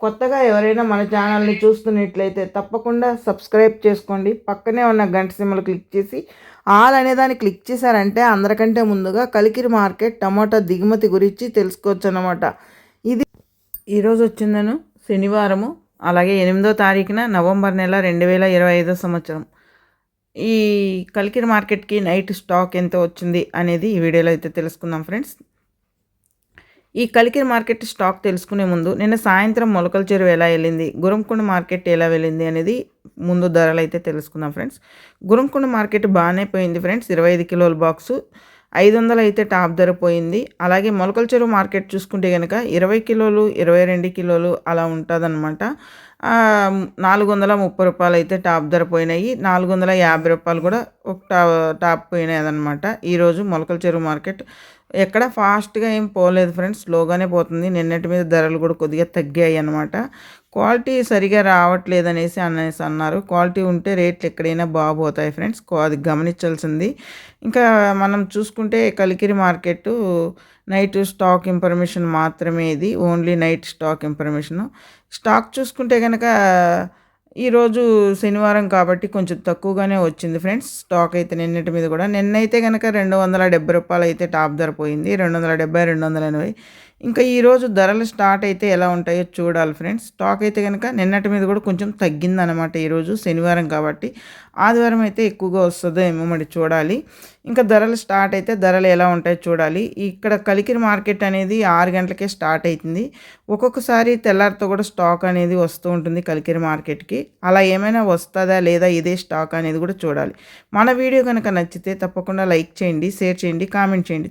కొత్తగా ఎవరైనా మన ఛానల్ని చూస్తున్నట్లయితే తప్పకుండా సబ్స్క్రైబ్ చేసుకోండి. పక్కనే ఉన్న గంట సిమ్మలు క్లిక్ చేసి ఆల్ అనే దాన్ని క్లిక్ చేశారంటే అందరికంటే ముందుగా కలికిరి మార్కెట్ టమాటా దిగుమతి గురించి తెలుసుకోవచ్చు అన్నమాట ఇది ఈరోజు వచ్చిందను శనివారము అలాగే ఎనిమిదో తారీఖున నవంబర్ నెల రెండు వేల ఇరవై ఐదో సంవత్సరం. ఈ కలికిరి మార్కెట్కి నైట్ స్టాక్ ఎంత వచ్చింది అనేది ఈ వీడియోలో అయితే తెలుసుకుందాం ఫ్రెండ్స్. ఈ కలికిరి మార్కెట్ స్టాక్ తెలుసుకునే ముందు నిన్న సాయంత్రం మొలకల చెరువు ఎలా వెళ్ళింది? గురంకొండ మార్కెట్ ఎలా వెళ్ళింది అనేది ముందు ధరలు అయితే తెలుసుకుందాం ఫ్రెండ్స్. గురంకొండ మార్కెట్ బాగానే పోయింది ఫ్రెండ్స్. ఇరవై ఐదు కిలోల బాక్సు ఐదు వందలు అయితే టాప్ ధర పోయింది. అలాగే మొలకల చెరువు మార్కెట్ చూసుకుంటే కనుక ఇరవై కిలోలు ఇరవై రెండు కిలోలు అలా ఉంటుందన్నమాట. నాలుగు వందల ముప్పై రూపాయలు అయితే టాప్ ధర పోయినాయి. నాలుగు వందల యాభై రూపాయలు కూడా ఒక టా టాప్ పోయినాయి అనమాట ఈరోజు మొలకల చెరువు మార్కెట్ ఎక్కడ ఫాస్ట్గా ఏం పోలేదు ఫ్రెండ్స్. స్లోగానే పోతుంది. నిన్నటి మీద ధరలు కూడా కొద్దిగా తగ్గాయి అనమాట క్వాలిటీ సరిగా రావట్లేదు అనేసి అనేసి అన్నారు. క్వాలిటీ ఉంటే రేట్లు ఎక్కడైనా బాగుపోతాయి ఫ్రెండ్స్. అది గమనించాల్సింది. ఇంకా మనం చూసుకుంటే Kalikiri market night stock information మాత్రమే ఇది. Only night stock information. Stock చూసుకుంటే కనుక ఈరోజు శనివారం కాబట్టి కొంచెం తక్కువగానే వచ్చింది ఫ్రెండ్స్. స్టాక్ అయితే నిన్నటి మీద కూడా. నిన్నైతే కనుక రెండు వందల డెబ్బై రూపాయలు అయితే టాప్ ధర పోయింది. రెండు వందల డెబ్బై రెండు వందల ఎనభై. ఇంకా ఈరోజు ధరలు స్టార్ట్ అయితే ఎలా ఉంటాయో చూడాలి ఫ్రెండ్స్. స్టాక్ అయితే కనుక నిన్నటి మీద కూడా కొంచెం తగ్గిందనమాట ఈరోజు శనివారం కాబట్టి. ఆదివారం అయితే ఎక్కువగా వస్తుందో ఏమో మరి చూడాలి. ఇంకా ధరలు స్టార్ట్ అయితే ధరలు ఎలా ఉంటాయో చూడాలి. ఇక్కడ కలికిరి మార్కెట్ అనేది ఆరు గంటలకే స్టార్ట్ అవుతుంది ఒక్కొక్కసారి తెల్లారితో కూడా స్టాక్ అనేది వస్తూ ఉంటుంది కలికిరి మార్కెట్కి. అలా ఏమైనా వస్తుందా లేదా ఇదే స్టాక్ అనేది కూడా చూడాలి. మన వీడియో కనుక నచ్చితే తప్పకుండా లైక్ చేయండి షేర్ చేయండి కామెంట్ చేయండి.